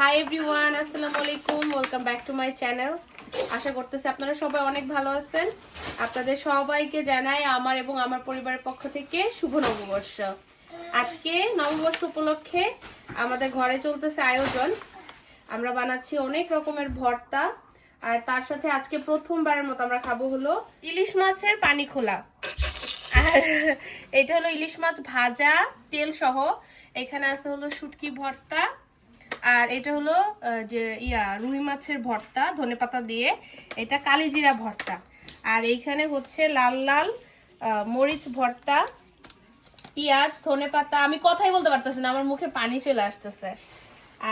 High everyone আসসালামু আলাইকুম welcome back to my channel আশা করতেছি আপনারা সবাই অনেক ভালো আছেন। আপনাদের সবাইকে জানাই আমার এবং আমার পরিবারের পক্ষ থেকে শুভ নববর্ষ। আজকে নববর্ষ উপলক্ষে আমাদের ঘরে চলতেছে আয়োজন। আমরা বানাচ্ছি অনেক রকমের ভর্তা, আর তার সাথে আজকে প্রথমবারের মতো আমরা খাব হলো ইলিশ মাছের পানি খোলা আর এটা হলো ইলিশ মাছ ভাজা তেল সহ এখানে আছে হলো শুটকি ভর্তা আর এটা হলো যে ইয়া, রুই মাছের ভর্তা ধনেপাতা দিয়ে। এটা কালিজিরা ভর্তা। আর এইখানে হচ্ছে লাল লাল মরিচ ভর্তা, পেঁয়াজ ধনেপাতা আমি কথাই বলতে পারতেছি না, আমার মুখে পানি চলে আসতেছে।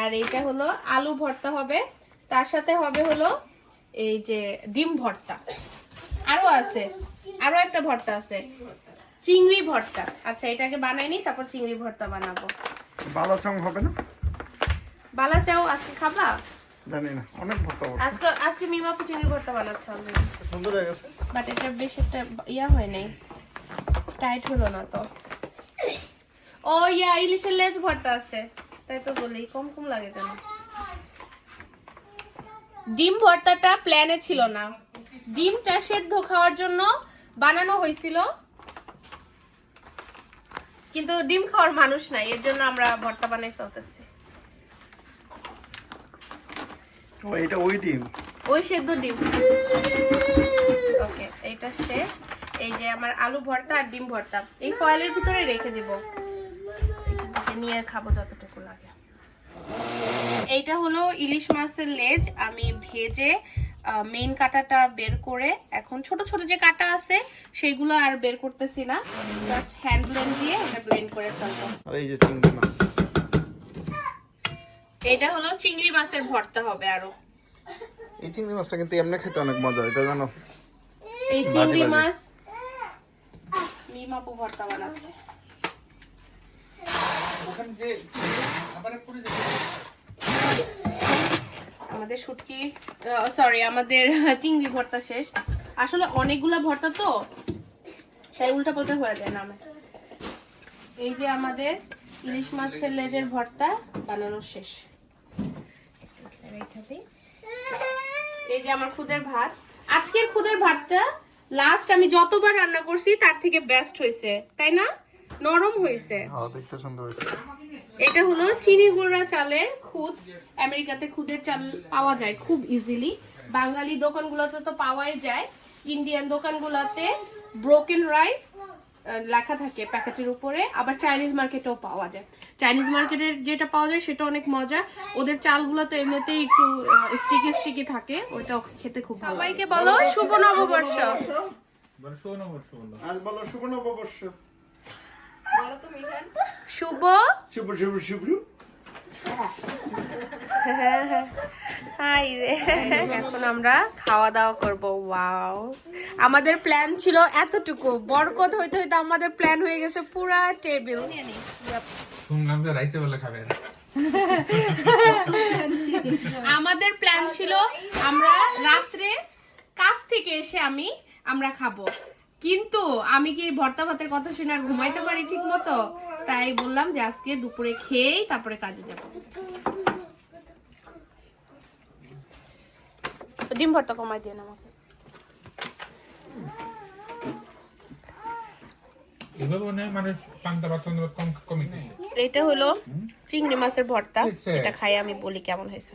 আর এইটা হলো আলু ভর্তা হবে। তার সাথে হবে হলো এই যে ডিম ভর্তা। আরও আছে, আরও একটা ভর্তা আছে। চিংড়ি ভর্তা। আচ্ছা এটাকে বানাইনি তারপর চিংড়ি ভর্তা বানাবো। বালা চং হবে না? বালা চাও আজকে খাবা? জানি না অনেক ভর্তা আজকে আজকে চিংড়ি ভর্তা বানাচ্ছে অলরেডি সুন্দর হয়ে গেছে। বাট এটা বেশ একটা ইয়া হয় নাই। টাইট হলো না তো। ও ইয়া ইলিশের লেজ ভর্তা আছে। তাই তো বলি কম কম লাগে কেন? ডিম ভর্তাটা প্ল্যানে ছিল না। ডিমটা সেদ্ধ খাওয়ার জন্য বানানো হয়েছিল। কিন্তু ডিম খাওয়ার মানুষ নাই এর জন্য আমরা ভর্তা বানাই ফেলতেছি। ও এটা ওই ডিম। ওই সেদ্ধ ডিম। ওকে এইটা শেষ। এই যে আমার আলু ভর্তা আর ডিম ভর্তা। এই ফয়েলের ভিতরে রেখে দিব। নিয়ে খাব যতটুকু লাগে। এইটা হলো ইলিশ মাছের লেজ। আমি ভেজে মেইন কাটাটা বের করে এখন ছোট ছোট যে কাটা আছে সেইগুলো আর বের করতেছি না। জাস্ট হ্যান্ড ব্লেন্ড দিয়ে এটা ব্লেন্ড করে ফেলব। আর এই যে চিংড়ি মাছ। এটা হলো চিংড়ি মাছের ভর্তা হবে আরও। এই চিংড়ি মাছটা কিন্তু এমনি খেতে অনেক মজা এটা জানো? এই চিংড়ি। মাছ মিমাপু ভর্তা বানাচ্ছে। আমাদের শুটকি সরি আমাদের চিংড়ি ভর্তা শেষ। আসলে অনেকগুলা ভর্তা তো তাই উল্টা পাল্টা হয়ে যায় নামে। এই যে আমাদের ইলিশ মাছের লেজের ভর্তা বানানো শেষ রেখে দিই। এই যে আমার খুদের ভাত। আজকের খুদের ভাতটা লাস্ট আমি যতবার রান্না করছি তার থেকে বেস্ট হয়েছে তাই না? নরম হয়েছে। হ্যাঁ দেখতে সুন্দর হয়েছে। এটা হলো চিনি গুঁড়া চালের খুদ। আমেরিকাতে খুদের চাল পাওয়া যায় খুব ইজিলি বাঙালি দোকানগুলোতে তো পাওয়াই যায়। ইন্ডিয়ান দোকানগুলোতে ব্রোকেন রাইস লেখা থাকে প্যাকেটের উপরে। আবার চাইনিজ মার্কেটেও পাওয়া যায়। চাইনিজ মার্কেটের যেটা পাওয়া যায় সেটা অনেক মজা। ওদের চালগুলো তো এমনিতেই একটু স্টিকি স্টিকি থাকে। ওইটা খেতে খুব ভালো সবাইকে বলো শুভ নববর্ষ। বলো শুভ নববর্ষ শুভ শুভ শুভ শুভ। হাই রে। এখন আমরা খাওয়া দাওয়া করব ওয়াও। আমাদের প্ল্যান ছিল এতটুকু। বরকত হইতে হইতে আমাদের প্ল্যান হয়ে গেছে পুরা টেবিল শুনলাম যে রাইতে বেলা খাবেন আমাদের প্ল্যান ছিল আমরা রাত্রে কাজ থেকে এসে আমি আমরা খাব। কিন্তু আমি কি ভর্তা ভাতের কথা শুনে আর ঘুমাইতে পারি ঠিক মতো তাই বললাম যে আজকে দুপুরে খেয়েই তারপরে কাজে যাব। ডিম ভর্তা কমাই দিয়ে আমাকে। মনে। এটা হলো চিংড়ি মাছের ভর্তা। এটা খাই আমি বলি কেমন হয়েছে।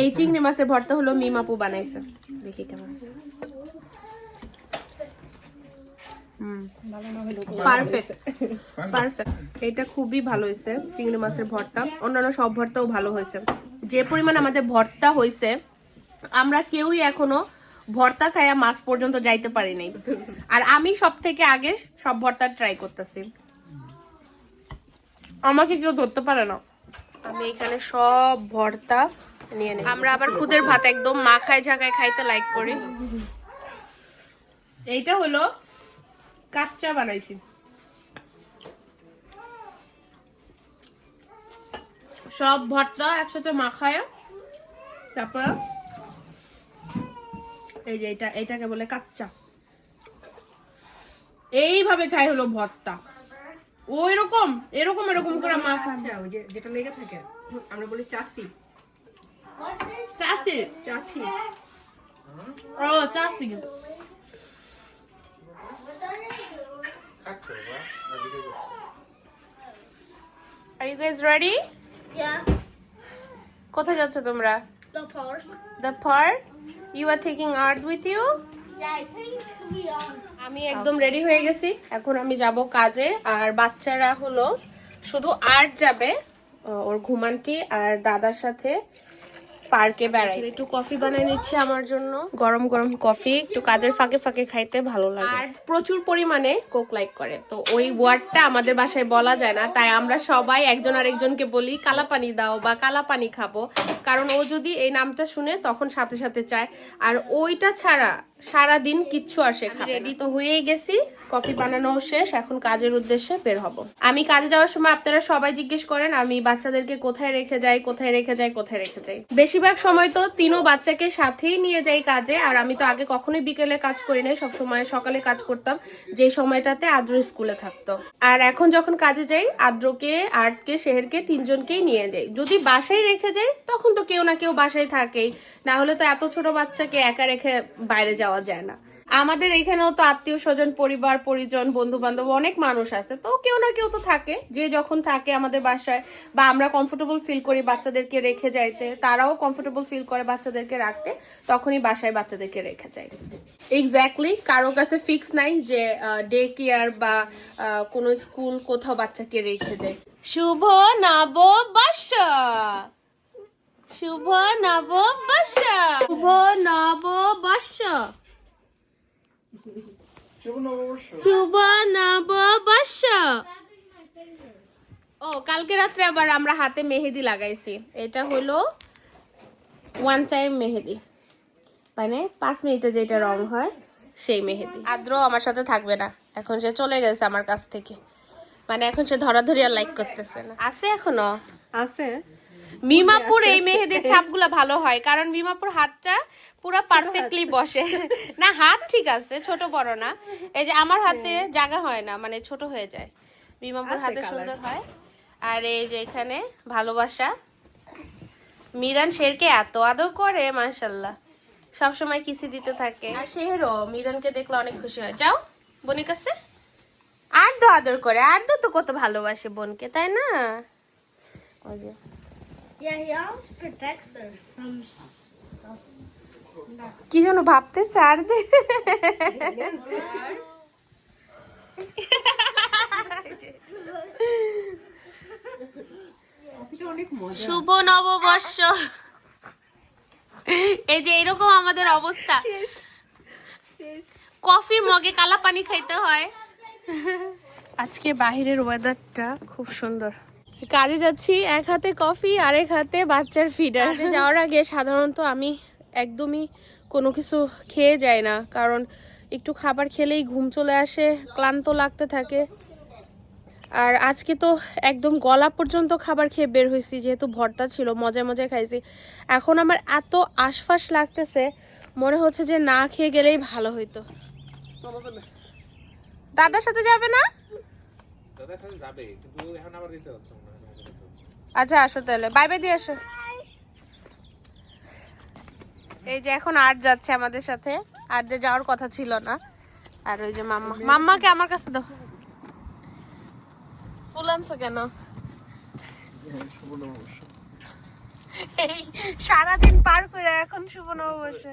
এই চিংড়ি মাছের ভর্তা হলো মিমাপু বানাইছে। দেখি কেমন আছে পারফেক্ট। পারফেক্ট। এটা খুবই ভালো হয়েছে, চিংড়ি মাছের ভর্তা। অন্যান্য সব ভর্তাও ভালো হয়েছে। যে পরিমাণ আমাদের ভর্তা হয়েছে, আমরা কেউই এখনও ভর্তা খাইয়া মাছ পর্যন্ত যাইতে পারি নাই। আর আমি সব থেকে আগে সব ভর্তা ট্রাই করতেছি। আমাকে কেউ ধরতে পারে না। আমি এখানে সব ভর্তা নিয়ে নিই আমরা আবার খুদের ভাত একদম মাখায় ঝাঁকায় খাইতে লাইক করি। এইটা হলো কাচ্চা বানাইছি। সব ভর্তা একসাথে মাখায় তারপর এই যে এটা এটাকে বলে কাচ্চা। এইভাবে খাই হলো ভর্তা। ওই রকম এরকম এরকম করে মাখা। আচ্ছা ওই যে যেটা লেগে থাকে আমরা বলি চাষি চাচি? চাচি। ও চাচি। Are you guys ready? Yeah, কোথায় যাচ্ছ তোমরা the park. The park you are taking art with you Yeah, I think we are. আমি একদম রেডি হয়ে গেছি এখন আমি যাব কাজে আর বাচ্চারা হলো শুধু আর্ট যাবে ওর ঘুমানটি আর দাদার সাথে পার্কে বেড়াই একটু কফি বানিয়ে নিচ্ছি আমার জন্য। গরম গরম কফি একটু কাজের ফাঁকে ফাঁকে খাইতে ভালো লাগে। আর প্রচুর পরিমাণে কোক লাইক করে। তো ওই ওয়ার্ডটা আমাদের বাসায় বলা যায় না তাই আমরা সবাই একজন আরেকজনকে বলি কালা পানি দাও বা কালা পানি খাব। কারণ ও যদি এই নামটা শুনে তখন সাথে সাথে চায়। আর ওইটা ছাড়া সারা দিন কিচ্ছু আর শেখা রেডি তো হয়েই গেছি। কফি বানানো শেষ এখন কাজের উদ্দেশ্যে বের হব। আমি কাজে যাওয়ার সময় আপনারা সবাই জিজ্ঞেস করেন আমি বাচ্চাদেরকে কোথায় রেখে যাই কোথায় রেখে যাই কোথায় রেখে যাই। বেশিরভাগ সময় তো তিনও বাচ্চাকে সাথেই নিয়ে যাই কাজে আর আমি তো আগে কখনোই বিকেলে কাজ করি নাই সবসময় সকালে কাজ করতাম যে সময়টাতে আদ্র স্কুলে থাকতো। আর এখন যখন কাজে যাই আদ্রকে আর্টকে শেহেরকে তিনজনকেই নিয়ে যাই। যদি বাসায় রেখে যাই তখন তো কেউ না কেউ বাসায় থাকেই। না হলে তো এত ছোট বাচ্চাকে একা রেখে বাইরে যাওয়া যায় না। আমাদের এখানেও তো আত্মীয় স্বজন, পরিবার, পরিজন বন্ধু বান্ধব অনেক মানুষ আছে, তো কেউ না কেউ তো থাকে। যে যখন থাকে আমাদের বাসায় বা আমরা কমফোর্টেবল ফিল করি বাচ্চাদেরকে রেখে যাইতে, তারাও কমফোর্টেবল ফিল করে বাচ্চাদেরকে রাখতে, তখনই বাসায় বাচ্চাদেরকে রেখে যায়। এক্স্যাক্টলি কারও কাছে ফিক্স নাই যে ডে কেয়ার বা কোনো স্কুল কোথাও বাচ্চাকে রেখে যায়। শুভ নববর্ষ! শুভ নব নববর্ষ শুভ নববর্ষ শুভ নববর্ষ ও কালকে রাত্রে আবার আমরা হাতে মেহেদি লাগাইছি। এটা হলো ওয়ান টাইম মেহেদি। মানে পাঁচ মিনিটে যেটা রং হয় সেই মেহেদি। আদ্র আমার সাথে থাকবে না। এখন সে চলে গেছে আমার কাছ থেকে। মানে এখন সে ধরাধরি আর লাইক করতেছে না। আছে এখনও? আছে। মিমাপুর এই মেহেদির ছাপগুলো ভালো হয় কারণ মিমাপুর হাতটা পুরো পারফেক্টলি বসে। না হাত ঠিক আছে ছোট বড় না। এই যে আমার হাতে জায়গা হয় না মানে ছোট হয়ে যায়। মিমাপুর হাতে সুন্দর হয়। আর এই যে এখানে ভালোবাসা। মিরান শেরকে এত আদর করে মাশাল্লাহ সবসময় কিসি দিতে থাকে। আর শেহেরও মিরানকে দেখলে অনেক খুশি হয়। যাও বোনের কাছে। আর তো আদর করে আর তো তো কত ভালোবাসে বোনকে তাই না? ওই যে। Yeah, he always protects her from. s- কি যেন ভাবতে স্যার দে। শুভ নববর্ষ। এই যে এরকম আমাদের অবস্থা। কফির মগে কালা পানি খাইতে হয়। আজকে বাহিরের ওয়েদারটা খুব সুন্দর। কাজে যাচ্ছি এক হাতে কফি আর এক হাতে বাচ্চার ফিডার যাওয়ার আগে সাধারণত আমি একদমই কোনো কিছু খেয়ে যাই না কারণ একটু খাবার খেলেই ঘুম চলে আসে ক্লান্ত লাগতে থাকে। আর আজকে তো একদম গলা পর্যন্ত খাবার খেয়ে বের হয়েছি যেহেতু ভর্তা ছিল মজায় মজায় খাইছি। এখন আমার এত আশফাস লাগতেছে মনে হচ্ছে যে না খেয়ে গেলেই ভালো হইতো। দাদার সাথে যাবে না? দাদা যাবে কিন্তু এখন আবার দিতে হচ্ছে মনে হয় তোমাকে দিতে হচ্ছে। আচ্ছা আসো তাহলে। বাই বাই দিয়ে আসো। এই যে এখন আর্ট যাচ্ছে আমাদের সাথে। আর্টে যাওয়ার কথা ছিল না। আর ওই যে মাম্মা। মাম্মাকে আমার কাছে দাও। ফুল আনছো কেন? এই সারাদিন পার করে এখন শুভ নববর্ষে।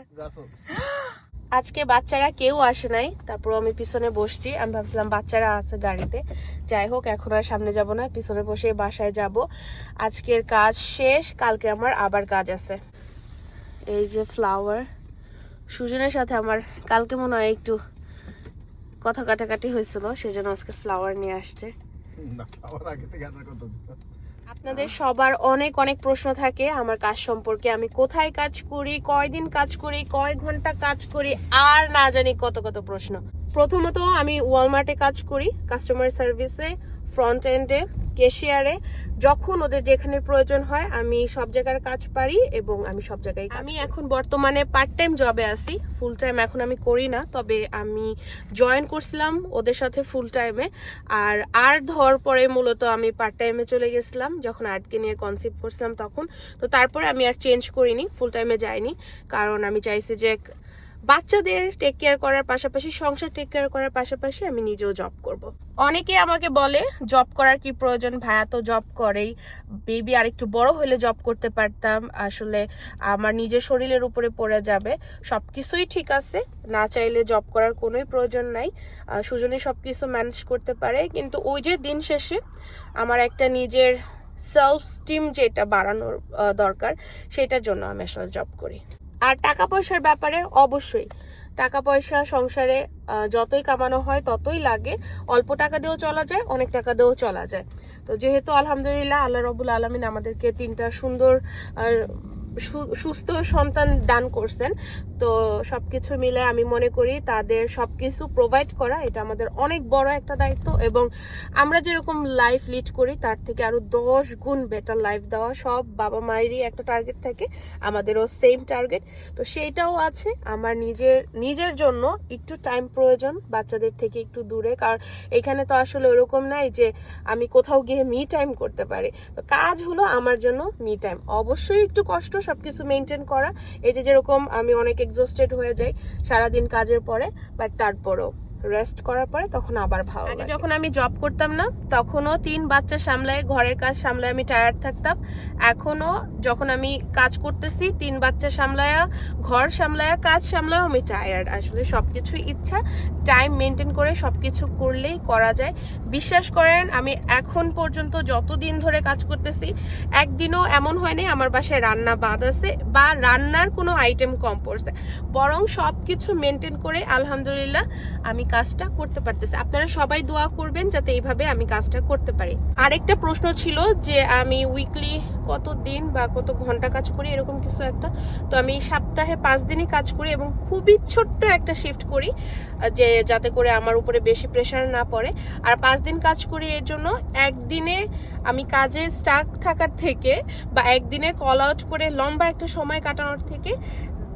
আজকে বাচ্চারা কেউ আসে নাই। তারপর আমি পিছনে বসছি। আমি ভাবছিলাম বাচ্চারা আছে গাড়িতে। যাই হোক, এখন আর সামনে যাব না। পিছনে বসে বাসায় যাব। আজকের কাজ শেষ। কালকে আমার আবার কাজ আছে। এই যে ফ্লাওয়ার সুজনের সাথে আমার কালকে মনে হয় একটু কথা কাটাকাটি হয়েছিল। সেজন্য আজকে ফ্লাওয়ার নিয়ে আসছে। না আমার আগে থেকে আনার কথা। আপনাদের সবার অনেক অনেক প্রশ্ন থাকে আমার কাজ সম্পর্কে। আমি কোথায় কাজ করি, কয়দিন কাজ করি, কয় ঘণ্টা কাজ করি, আর না জানি কত কত প্রশ্ন। প্রথমত আমি ওয়ালমার্টে কাজ করি কাস্টমার সার্ভিসে ফ্রন্ট এন্ডে ক্যাশিয়ারে যখন ওদের যেখানে প্রয়োজন হয় আমি সব জায়গার কাজ পারি এবং আমি সব জায়গায় আমি এখন বর্তমানে পার্ট টাইম জবে আছি ফুল টাইম এখন আমি করি না তবে আমি জয়েন করছিলাম ওদের সাথে ফুল টাইমে আর আর্ট ধর পরে মূলত আমি পার্ট টাইমে চলে গেছিলাম যখন আর্টকে নিয়ে কনসেপ্ট করছিলাম তখন। তো তারপরে আমি আর চেঞ্জ করিনি ফুল টাইমে যাইনি কারণ আমি চাইছি যে বাচ্চাদের টেক কেয়ার করার পাশাপাশি সংসার টেক কেয়ার করার পাশাপাশি আমি নিজেও জব করব। অনেকে আমাকে বলে জব করার কি প্রয়োজন ভাইয়া? তো জব করেই। বেবি আর একটু বড় হলে জব করতে পারতাম। আসলে আমার নিজের শরীরের উপরে পড়ে যাবে। সব কিছুই ঠিক আছে। না চাইলে জব করার কোনোই প্রয়োজন নাই। সুজনে সব কিছু ম্যানেজ করতে পারে। কিন্তু ওই যে দিন শেষে আমার একটা নিজের সেলফ স্টিম যেটা বাড়ানোর দরকার, সেটার জন্য আমি আসলে জব করি। আর টাকা পয়সার ব্যাপারে অবশ্যই। টাকা পয়সা সংসারে যতই কামানো হয় ততই লাগে। অল্প টাকা দিয়েও চলা যায়, অনেক টাকা দিয়েও চলা যায়। তো যেহেতু আলহামদুলিল্লাহ আল্লাহ রবুল আলমিন আমাদেরকে তিনটা সুন্দর সুস্থ সন্তান দান করছেন। তো সব কিছু মিলে আমি মনে করি তাদের সব কিছু প্রোভাইড করা এটা আমাদের অনেক বড় একটা দায়িত্ব এবং আমরা যেরকম লাইফ লিড করি তার থেকে আরও দশ গুণ বেটার লাইফ দেওয়া সব বাবা মায়েরই একটা টার্গেট থাকে, আমাদেরও সেম টার্গেট তো সেইটাও আছে, আমার নিজের নিজের জন্য একটু টাইম প্রয়োজন, বাচ্চাদের থেকে একটু দূরে। কারণ এখানে তো আসলে ওরকম নাই যে আমি কোথাও গিয়ে মি টাইম করতে পারি। তো কাজ হলো আমার জন্য মি টাইম অবশ্যই একটু কষ্ট সবকিছু মেনটেন করা। এই যে যেরকম আমি অনেক এক্সস্টেড হয়ে যাই সারাদিন কাজের পরে বাট তারপরও। রেস্ট করার পরে তখন আবার ভালো আগে যখন আমি জব করতাম না তখনও তিন বাচ্চা সামলায় ঘরের কাজ সামলায় আমি টায়ার্ড থাকতাম। এখনও যখন আমি কাজ করতেছি তিন বাচ্চা সামলায়া ঘর সামলায়া কাজ সামলায় আমি টায়ার্ড আসলে সবকিছু ইচ্ছা টাইম মেনটেন করে সবকিছু করলেই করা যায়। বিশ্বাস করেন আমি এখন পর্যন্ত যতদিন ধরে কাজ করতেছি একদিনও এমন হয়নি আমার বাসায় রান্না বাদ আছে বা রান্নার কোনো আইটেম কম পড়ছে। বরং সব কিছু মেনটেন করে আলহামদুলিল্লাহ আমি কাজটা করতে পারতেছি। আপনারা সবাই দোয়া করবেন যাতে এইভাবে আমি কাজটা করতে পারি। আরেকটা প্রশ্ন ছিল যে আমি উইকলি কত দিন বা কত ঘণ্টা কাজ করি, এরকম কিছু একটা। তো আমি সপ্তাহে পাঁচ দিনই কাজ করি এবং খুবই ছোট্ট একটা শিফট করি, যে যাতে করে আমার উপরে বেশি প্রেশার না পড়ে। আর পাঁচ দিন কাজ করি এর জন্য একদিনে আমি কাজে স্টাক থাকার থেকে বা একদিনে কল আউট করে লম্বা একটা সময় কাটানোর থেকে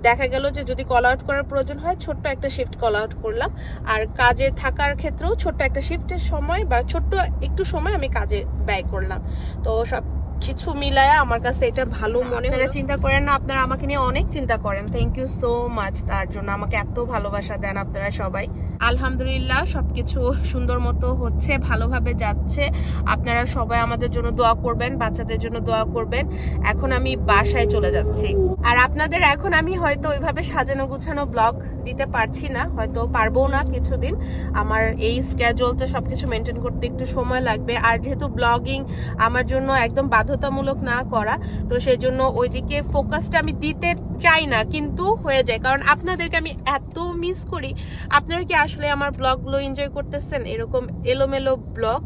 দেখা গেল যে যদি কল আউট করার প্রয়োজন হয় ছোট্ট একটা শিফট কল আউট করলাম। আর কাজে থাকার ক্ষেত্রেও ছোট্ট একটা শিফটের সময় বা ছোট্ট একটু সময় আমি কাজে ব্যয় করলাম। তো সব কিছু মিলায় আমার কাছে এটা ভালো মনে আপনারা চিন্তা করেন না আপনারা আমাকে নিয়ে অনেক চিন্তা করেন। থ্যাংক ইউ সো মাচ তার জন্য আমাকে এত ভালোবাসা দেন আপনারা সবাই। আলহামদুলিল্লাহ, সবকিছু সুন্দর মতো হচ্ছে, ভালোভাবে যাচ্ছে। আপনারা সবাই আমাদের জন্য দোয়া করবেন, বাচ্চাদের জন্য দোয়া করবেন। এখন আমি বাসায় চলে যাচ্ছি। আর আপনাদের এখন আমি হয়তো ওইভাবে সাজানো গুছানো ব্লগ দিতে পারছি না, হয়তো পারব না কিছুদিন। আমার এই স্ক্যাজুয়ালটা সবকিছু মেনটেন করতে একটু সময় লাগবে। আর যেহেতু ব্লগিং আমার জন্য একদম বাধ্যতামূলক না করা, তো সেই জন্য ওইদিকে ফোকাসটা আমি দিতে চাই না, কিন্তু হয়ে যায়। কারণ আপনাদেরকে আমি এত মিস করি। আপনারা কি আসলে আমার ব্লগগুলো এনজয় করতেছেন? এরকম এলোমেলো ব্লগ?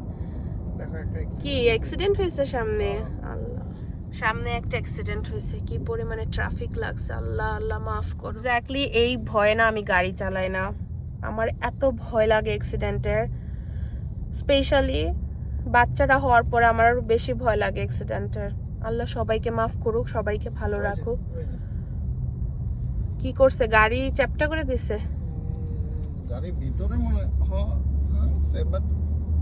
কি অ্যাক্সিডেন্ট হয়েছে সামনে? আল্লাহ। সামনে একটা অ্যাক্সিডেন্ট হয়েছে কি পরিমাণে ট্রাফিক লাগছে আল্লাহ আল্লাহ মাফ করো। এক্স্যাক্টলি এই ভয় না আমি গাড়ি চালাই না। আমার এত ভয় লাগে অ্যাক্সিডেন্টের স্পেশালি বাচ্চারা হওয়ার পরে আমার আরও বেশি ভয় লাগে অ্যাক্সিডেন্টের আল্লাহ সবাইকে মাফ করুক সবাইকে ভালো রাখুক। কি করছে? গাড়ি চ্যাপটা করে দিছে? গাড়ির ভিতরে মনে হয় বাট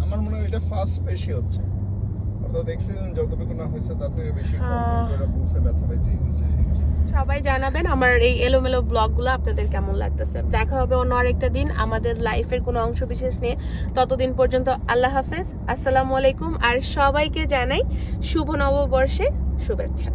আমার মনে হয় এটা ফার্স্ট বেশি হচ্ছে। অর্থাৎ অ্যাক্সিডেন্ট যতটুকু না হয়েছে তার থেকে বেশি বলছে ব্যথা হয়েছে। সবাই জানাবেন আমার এই এলোমেলো ব্লগগুলো আপনাদের কেমন লাগতেছে। দেখা হবে অন্য আরেকটা দিন। আমাদের লাইফের কোনো অংশ বিশেষ নিয়ে। ততদিন পর্যন্ত আল্লাহ হাফেজ। আসসালামু আলাইকুম। আর সবাইকে জানাই শুভ নববর্ষে শুভেচ্ছা।